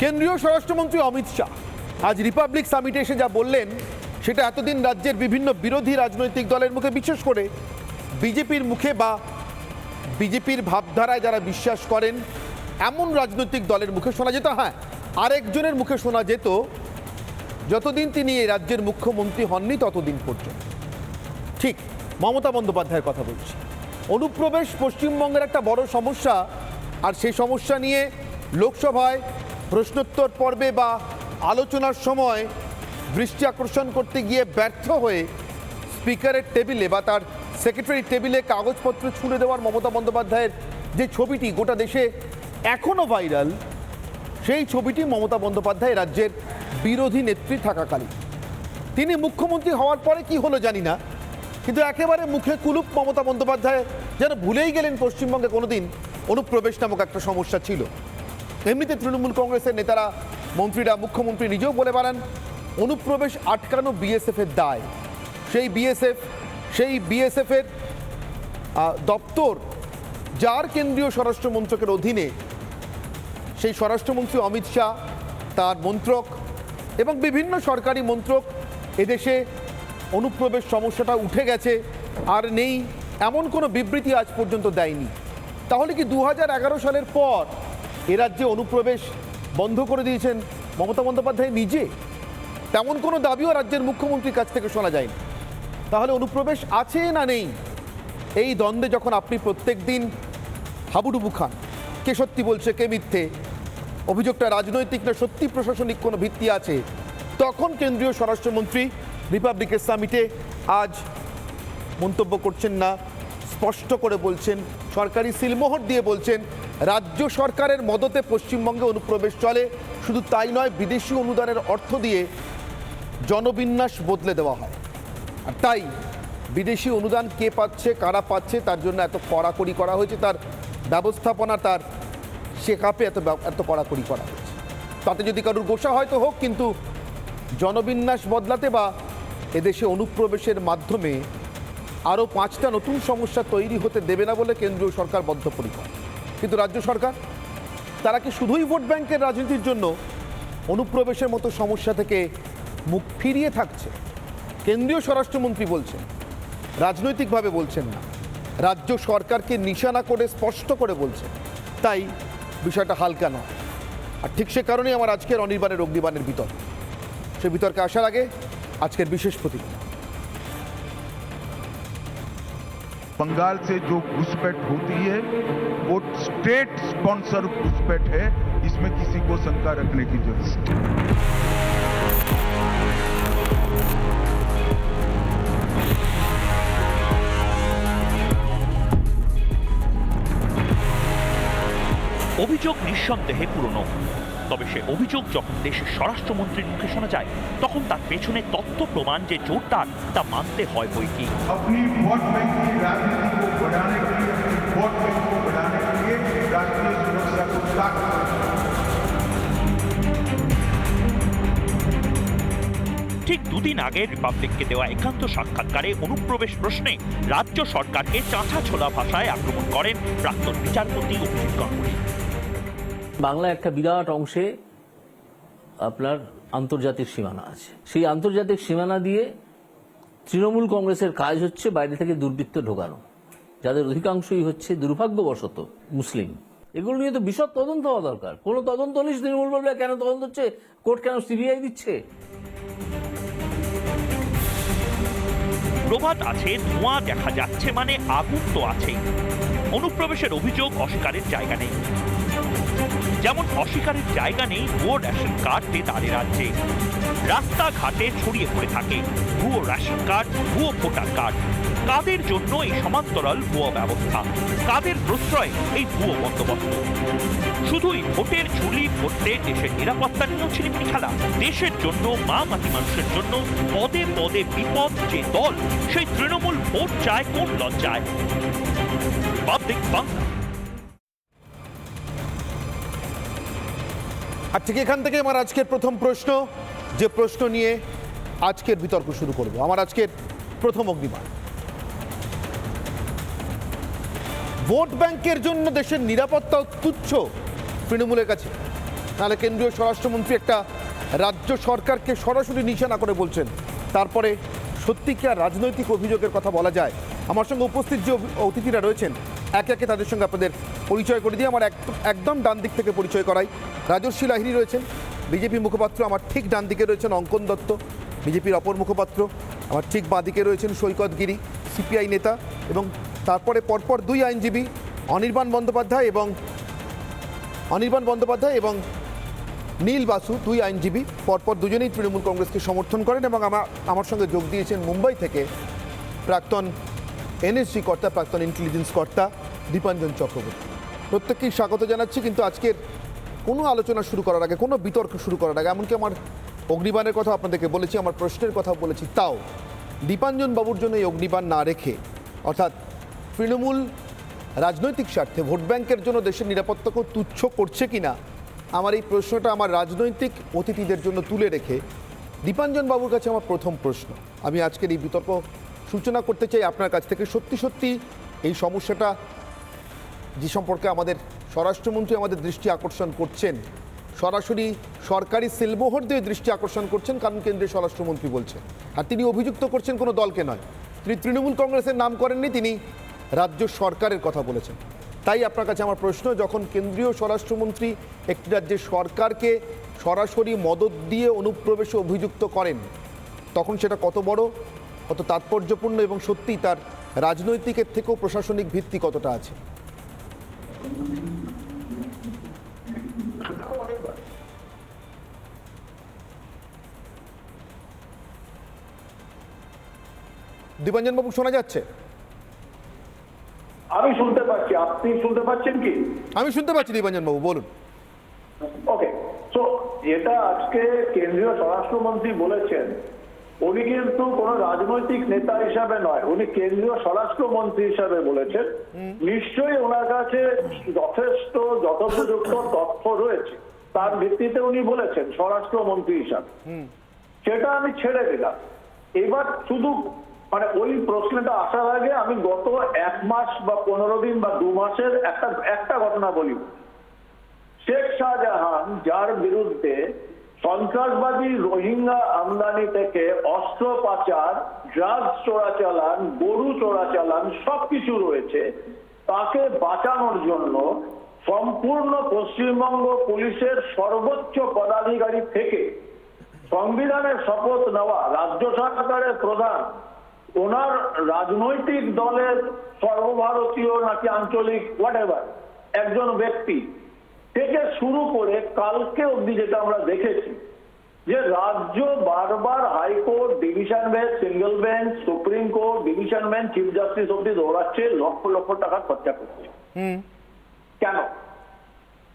কেন্দ্রীয় স্বরাষ্ট্রমন্ত্রী অমিত শাহ, আজ রিপাবলিক সামিটে এসে যা বললেন, সেটা এতদিন রাজ্যের বিভিন্ন বিরোধী রাজনৈতিক দলের মুখে, বিশেষ করে বিজেপির মুখে বা বিজেপির ভাবধারায় যারা বিশ্বাস করেন, এমন রাজনৈতিক দলের মুখে শোনা যেত। হ্যাঁ আরেকজনের মুখে শোনা যেত, যতদিন তিনি এই রাজ্যের মুখ্যমন্ত্রী হননি, ততদিন পর্যন্ত। ঠিক, মমতা বন্দ্যোপাধ্যায়ের কথা বলছি। অনুপ্রবেশ পশ্চিমবঙ্গের একটা বড় সমস্যা, আর সেই সমস্যা নিয়ে লোকসভায় প্রশ্নোত্তর পর্বে বা আলোচনার সময় দৃষ্টি আকর্ষণ করতে গিয়ে ব্যর্থ হয়ে স্পিকারের টেবিলে বা তার সেক্রেটারি টেবিলে কাগজপত্র ছুঁড়ে দেওয়ার মমতা বন্দ্যোপাধ্যায়ের যে ছবিটি গোটা দেশে এখনও ভাইরাল, সেই ছবিটি মমতা বন্দ্যোপাধ্যায় রাজ্যের বিরোধী নেত্রী থাকাকালীন। তিনি মুখ্যমন্ত্রী হওয়ার পরে কি হলো জানি না, কিন্তু একেবারে মুখে কুলুপ মমতা বন্দ্যোপাধ্যায় যেন ভুলেই গেলেন পশ্চিমবঙ্গে কোনোদিন অনুপ্রবেশ নামক একটা সমস্যা ছিল। এমনিতে তৃণমূল কংগ্রেসের নেতারা, মন্ত্রীরা, মুখ্যমন্ত্রী নিজেও বলে বেড়ান, অনুপ্রবেশ আটকানো বিএসএফ এর দায়। সেই বিএসএফ সেই বিএসএফ এর দপ্তর, যার কেন্দ্রীয় স্বরাষ্ট্র মন্ত্রকের অধীনে, সেই স্বরাষ্ট্রমন্ত্রী অমিত শাহ, তার মন্ত্রক এবং বিভিন্ন সরকারি মন্ত্রক এদেশে অনুপ্রবেশ সমস্যাটা উঠে গেছে, আর নেই, এমন কোনো বিবৃতি আজ পর্যন্ত দেয়নি। তাহলে কি দু হাজার এগারো সালের পর এ রাজ্যে অনুপ্রবেশ বন্ধ করে দিয়েছেন মমতা বন্দ্যোপাধ্যায় নিজে। তেমন কোনো দাবিও রাজ্যের মুখ্যমন্ত্রীর কাছ থেকে শোনা যায়নি। তাহলে অনুপ্রবেশ আছে না নেই? এই দ্বন্দ্বে যখন আপনি প্রত্যেক দিন হাবুডুবু খান, কে সত্যি বলছে, কে মিথ্যে, অভিযোগটা রাজনৈতিক না সত্যি প্রশাসনিক কোনো ভিত্তি আছে, তখন কেন্দ্রীয় স্বরাষ্ট্রমন্ত্রী রিপাবলিকের সামিটে আজ মন্তব্য করছেন না, স্পষ্ট করে বলছেন, সরকারি সিলমোহর দিয়ে বলছেন রাজ্য সরকারের মদতে পশ্চিমবঙ্গে অনুপ্রবেশ চলে। শুধু তাই নয়, বিদেশি অনুদানের অর্থ দিয়ে জনবিন্যাস বদলে দেওয়া হয়। আর তাই বিদেশি অনুদান কে পাচ্ছে, কারা পাচ্ছে, তার জন্য এত কড়াকড়ি করা হয়েছে, তার ব্যবস্থাপনা, তার শেখাপে এত এত কড়াকড়ি করা হয়েছে। তাতে যদি কারোর গোসা হয়তো হোক, কিন্তু জনবিন্যাস বদলাতে বা এদেশে অনুপ্রবেশের মাধ্যমে আরও পাঁচটা নতুন সমস্যা তৈরি হতে দেবে না বলে কেন্দ্রীয় সরকার বদ্ধপরিকর। কিন্তু রাজ্য সরকার, তারা কি শুধুই ভোট ব্যাংকের রাজনীতির জন্য অনুপ্রবেশের মতো সমস্যা থেকে মুখ ফিরিয়ে থাকছে? কেন্দ্রীয় স্বরাষ্ট্রমন্ত্রী বলছেন, রাজনৈতিকভাবে বলছেন না। রাজ্য সরকারকে নিশানা করে স্পষ্ট করে বলছে তাই বিষয়টা হালকা নয়। আর ঠিক সে কারণেই আমার আজকের অনির্বাণের অগ্নিবাণের বিতর্ক। সে বিতর্কে আসার আগে আজকের বিশেষ প্রতিবেদন बंगाल से जो घुसपैठ होती है वो स्टेट स्पॉन्सर घुसपैठ है इसमें किसी को शंका रखने की जरूरत नहीं অভিযোগ নিঃসন্দেহে পুরনো তবে সে অভিযোগ যখন দেশের স্বরাষ্ট্রমন্ত্রীর মুখে শোনা যায় তখন তার পেছনে তথ্য প্রমাণ যে জোরদার তা মানতে হয় বই কি? ঠিক দুদিন আগে রিপাবলিককে দেওয়া একান্ত সাক্ষাৎকারে অনুপ্রবেশ প্রশ্নে রাজ্য সরকারকে চাঁচা ছোলা ভাষায় আক্রমণ করেন প্রাক্তন বিচারপতি অভিজিৎ গঙ্গুলি বাংলা একটা বিরাট অংশে আপনার আন্তর্জাতিক সীমানা আছে। সেই আন্তর্জাতিক সীমানা দিয়ে তৃণমূল কংগ্রেসের কাজ হচ্ছে বাইরে থেকে দুর্বৃত্ত ঢোকানো, যাদের অধিকাংশই হচ্ছে দুর্ভাগ্যবশত মুসলিম। এগুলো নিয়ে তো বিশদ তদন্ত হওয়া দরকার। কোনো তদন্ত হলে তৃণমূল বলবে, কেন তদন্ত হচ্ছে? কোর্ট কেন সিবিআই দিচ্ছে? প্রবাদ আছে, ধোঁয়া দেখা যাচ্ছে মানে আগুন তো আছেই। অনুপ্রবেশের অভিযোগ অস্বীকারের জায়গা নেই। যেমন অস্বীকারের জায়গা নেই, ভুয়ো রেশন কার্ড তাদের রাজ্যে। রাস্তাঘাটে ছড়িয়ে পড়ে থাকে ভুয়ো রেশন কার্ড, ভুয়ো ভোটার কার্ড। কাদের জন্য এই সমান্তরাল ভুয়ো ব্যবস্থা? কাদের প্রশ্রয় এই ভুয়ো বন্দোবস্ত? শুধুই ভোটের ঝুলি ভরতে দেশের নিরাপত্তা নিয়েও ছিলিমিলি খেলা, দেশের জন্য, মা মাটি মানুষের জন্য পদে পদে বিপদ যে দল, সেই তৃণমূল ভোট চায় কোন লজ্জায়? পাবলিক বাংলা আর ঠিক এখান থেকে আমার আজকের প্রথম প্রশ্ন, যে প্রশ্ন নিয়ে আজকের বিতর্ক শুরু করব। আমার আজকের প্রথম অগ্নিমান ভোট ব্যাংকের জন্য দেশের নিরাপত্তা তুচ্ছ, তৃণমূলের কাছে। তাহলে কেন্দ্রীয় স্বরাষ্ট্রমন্ত্রী একটা রাজ্য সরকারকে সরাসরি নিশানা করে বলছেন। তারপরে সত্যি কি আর রাজনৈতিক অভিযোগের কথা বলা যায়? আমার সঙ্গে উপস্থিত যে অতিথিরা রয়েছেন একে একে তাদের সঙ্গে আপনাদের পরিচয় করে দিয়ে আমার এক- একদম ডান দিক থেকে পরিচয় করাই। রাজস্বী লাহিরি রয়েছেন। বিজেপি মুখপাত্র আমার ঠিক ডান দিকে রয়েছেন অঙ্কন দত্ত। বিজেপির অপর মুখপাত্র আমার ঠিক বাঁ দিকে রয়েছেন সৈকত গিরি, সিপিআই নেতা এবং তারপরে পরপর দুই আইনজীবী অনির্বাণ বন্দ্যোপাধ্যায় এবং অনির্বাণ বন্দ্যোপাধ্যায় এবং নীল বাসু, দুই আইনজীবী। পরপর দুজনেই তৃণমূল কংগ্রেসকে সমর্থন করেন এবং আমার আমার সঙ্গে যোগ দিয়েছেন মুম্বাই থেকে প্রাক্তন এনএসজি কর্তা, প্রাক্তন ইন্টেলিজেন্স কর্তা। দীপাঞ্জন চক্রবর্তী। প্রত্যেককেই স্বাগত জানাচ্ছি, কিন্তু আজকের কোনো আলোচনা শুরু করার আগে, কোনো বিতর্ক শুরু করার আগে, এমনকি আমার অগ্নিবাণের কথা আপনাদেরকে বলেছি, আমার প্রশ্নের কথা বলেছি, তাও দীপাঞ্জন বাবুর জন্য এই অগ্নিবাণ না রেখে, অর্থাৎ তৃণমূল রাজনৈতিক স্বার্থে ভোট ব্যাংকের জন্য দেশের নিরাপত্তাকেও তুচ্ছ করছে কিনা, আমার এই প্রশ্নটা আমার রাজনৈতিক অতিথিদের জন্য তুলে রেখে, দীপাঞ্জন বাবুর কাছে আমার প্রথম প্রশ্ন। আমি আজকের এই বিতর্ক সূচনা করতে চাই আপনার কাছ থেকে। সত্যি সত্যি এই সমস্যাটা যে সম্পর্কে আমাদের স্বরাষ্ট্রমন্ত্রী আমাদের দৃষ্টি আকর্ষণ করছেন, সরাসরি সরকারি সিলমোহর দিয়ে দৃষ্টি আকর্ষণ করছেন কারণ কেন্দ্রীয় স্বরাষ্ট্রমন্ত্রী বলছেন। আর তিনি অভিযুক্ত করছেন কোনো দলকে নয়। তিনি তৃণমূল কংগ্রেসের নাম করেননি, তিনি রাজ্য সরকারের কথা বলেছেন। তাই আপনার কাছে আমার প্রশ্ন, যখন কেন্দ্রীয় স্বরাষ্ট্রমন্ত্রী একটি রাজ্যের সরকারকে সরাসরি মদত দিয়ে অনুপ্রবেশে অভিযুক্ত করেন, তখন সেটা কত বড়, কত তাৎপর্যপূর্ণ এবং সত্যিই তার রাজনৈতিকের থেকেও প্রশাসনিক ভিত্তি কতটা আছে? দীপাঞ্জন বাবু শোনা যাচ্ছে? আমি শুনতে পাচ্ছি। আপনি শুনতে পাচ্ছেন কি? আমি শুনতে পাচ্ছি দীপাঞ্জন বাবু বলুন। ওকে তো এটা আজকে কেন্দ্রীয় স্বরাষ্ট্রমন্ত্রী বলেছেন উনি কিন্তু কোন রাজনৈতিক নেতা হিসাবে নয় উনি কেন্দ্রীয় স্বরাষ্ট্রমন্ত্রী হিসাবে বলেছেন। নিশ্চয়ই ওনার কাছে যথেষ্ট যথোপযুক্ত তথ্য রয়েছে। তার ভিত্তিতে উনি বলেছেন স্বরাষ্ট্রমন্ত্রী হিসাবে। সেটা আমি ছেড়ে দিলাম। এবার শুধু মানে ওই প্রশ্নটা আসার আগে আমি গত এক মাস বা পনেরো দিন বা দু মাসের একটা একটা ঘটনা বলি। শেখ শাহজাহান যার বিরুদ্ধে সন্ত্রাসবাদী রোহিঙ্গা আমদানি থেকে অস্ত্র পাচার, ড্রাগস চোরাচালান, গরু চোরাচালান সবকিছু রয়েছে, তাকে বাঁচানোর জন্য সম্পূর্ণ পশ্চিমবঙ্গ পুলিশের সর্বোচ্চ পদাধিকারী থেকে সংবিধানের শপথ নেওয়া রাজ্য সরকারের প্রধান ওনার রাজনৈতিক দলের সর্বভারতীয় নাকি আঞ্চলিক হোয়াট একজন ব্যক্তি থেকে শুরু করে কালকে অবধি যেটা আমরা দেখেছি যে রাজ্য বারবার high court division bench single bench supreme court division bench chief justice অব্দি দৌড়াচ্ছে লক্ষ লক্ষ টাকা খরচা করছে। কেন?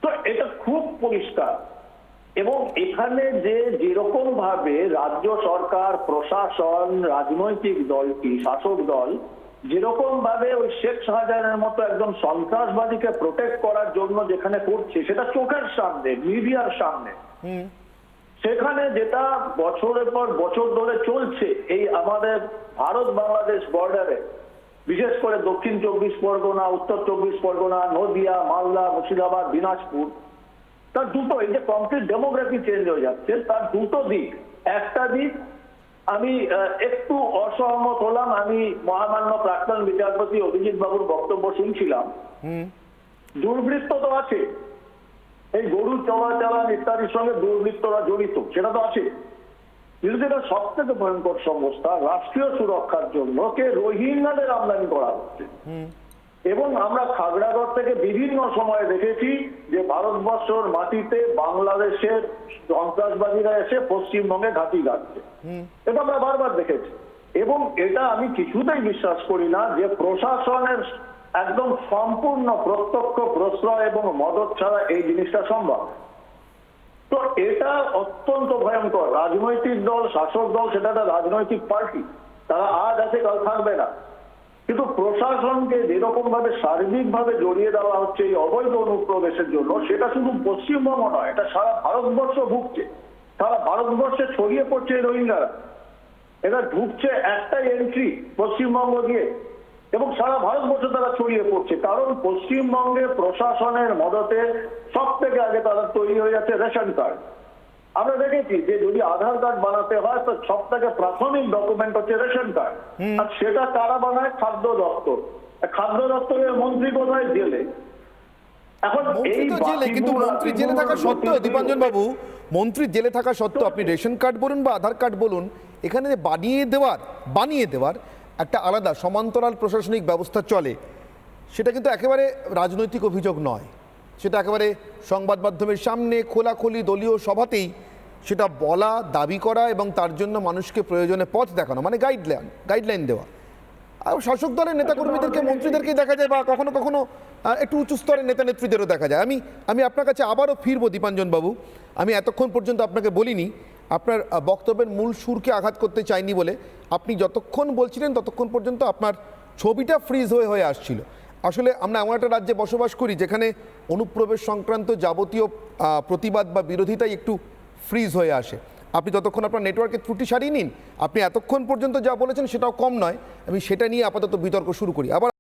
তো এটা খুব পরিষ্কার। এবং এখানে যে যেরকম ভাবে রাজ্য সরকার প্রশাসন রাজনৈতিক দলটি শাসক দল যেরকম ভাবে ওই শেখ শাহজাহানের মতো একজন সন্ত্রাসবাদীকে প্রোটেক্ট করার জন্য যেখানে করছে সেটা চোখের সামনে মিডিয়ার সামনে। সেখানে যেটা বছরের পর বছর ধরে চলছে এই আমাদের ভারত বাংলাদেশ বর্ডারে বিশেষ করে দক্ষিণ চব্বিশ পরগনা উত্তর চব্বিশ পরগনা নদিয়া মালদা মুর্শিদাবাদ দিনাজপুর তার দুটো এই যে কমপ্লিট ডেমোগ্রাফি চেঞ্জ হয়ে যাচ্ছে তার দুটো দিক। একটা দিক আমি একটু অসহমত হলাম আমি মহামান্য প্রাক্তন বিচারপতি অভিজিৎ বাবুর বক্তব্য শুনছিলাম। দুর্বৃত্ত তো আছে। এই গরু চলাচালান ইত্যাদির সঙ্গে দুর্বৃত্তরা জড়িত সেটা তো আছে। কিন্তু যেটা সব থেকে ভয়ঙ্কর সমস্যা রাষ্ট্রীয় সুরক্ষার জন্য কে রোহিঙ্গাদের আমদানি করা হচ্ছে। এবং আমরা খাগড়াগড় থেকে বিভিন্ন সময়ে দেখেছি যে ভারতবর্ষর মাটিতে বাংলাদেশের সন্ত্রাসবাদীরা এসে পশ্চিমবঙ্গে ঘাঁটি গাচ্ছে এটা আমরা বারবার দেখেছি। এবং এটা আমি কিছুতেই বিশ্বাস করি না যে প্রশাসনের একদম সম্পূর্ণ প্রত্যক্ষ প্রশ্রয় এবং মদত ছাড়া এই জিনিসটা সম্ভব। তো এটা অত্যন্ত ভয়ঙ্কর। রাজনৈতিক দল শাসক দল সেটা একটা রাজনৈতিক পার্টি। তারা আজ আছে কাল থাকবে না। কিন্তু প্রশাসনকে যেরকম ভাবে সার্বিক ভাবে জড়িয়ে দেওয়া হচ্ছে এই অবৈধ অনুপ্রবেশের জন্য, সেটা শুধু পশ্চিমবঙ্গ নয়, এটা সারা ভারতবর্ষ ভুগছে। সারা ভারতবর্ষে ছড়িয়ে পড়ছে এই রোহিঙ্গারা। এটা ঢুকছে একটাই এন্ট্রি পশ্চিমবঙ্গ দিয়ে, এবং সারা ভারতবর্ষ তারা ছড়িয়ে পড়ছে। কারণ পশ্চিমবঙ্গে প্রশাসনের মদতে সব থেকে আগে তারা তৈরি হয়ে যাচ্ছে রেশন কার্ড। আমরা দেখেছি যে যদি আধার কার্ড বানাতে হয় তো সব থেকে প্রাথমিক ডকুমেন্ট হচ্ছে রেশন কার্ড। আর সেটা কারা বানায়? খাদ্য দপ্তর। খাদ্য দপ্তরের মন্ত্রী কোথায়? জেলে। এখন এই জেলে কিন্তু মন্ত্রী জেলে থাকা সত্ত্বেও দীপাঞ্জন বাবু মন্ত্রী জেলে থাকা সত্ত্বেও আপনি রেশন কার্ড বলুন বা আধার কার্ড বলুন এখানে বানিয়ে দেওয়ার বানিয়ে দেওয়ার একটা আলাদা সমান্তরাল প্রশাসনিক ব্যবস্থা চলে সেটা কিন্তু একেবারে রাজনৈতিক অভিযোগ নয়। সেটা একেবারে সংবাদ মাধ্যমের সামনে খোলাখুলি দলীয় সভাতেই সেটা বলা, দাবি করা এবং তার জন্য মানুষকে প্রয়োজনে পথ দেখানো মানে গাইডলাইন গাইডলাইন দেওয়া। আর শাসক দলের নেতাকর্মীদেরকে, মন্ত্রীদেরকে দেখা যায় বা কখনো কখনো একটু উঁচু স্তরের নেতা নেত্রীদেরও দেখা যায়। আমি আমি আপনার কাছে আবারও ফিরবো দীপাঞ্জন বাবু আমি এতক্ষণ পর্যন্ত আপনাকে বলিনি, আপনার বক্তব্যের মূল সুরকে আঘাত করতে চাইনি বলে। আপনি যতক্ষণ বলছিলেন ততক্ষণ পর্যন্ত আপনার ছবিটা ফ্রিজ হয়ে হয়ে আসছিল। আসলে আমরা এমন একটা রাজ্যে বসবাস করি যেখানে অনুপ্রবেশ সংক্রান্ত যাবতীয় প্রতিবাদ বা বিরোধিতাই একটু ফ্রিজ হয়ে আসে। আপনি যতক্ষণ আপনার নেটওয়ার্কের ত্রুটি সারিয়ে নিন, আপনি এতক্ষণ পর্যন্ত যা বলেছেন সেটাও কম নয়। আমি সেটা নিয়ে আপাতত বিতর্ক শুরু করি। আবার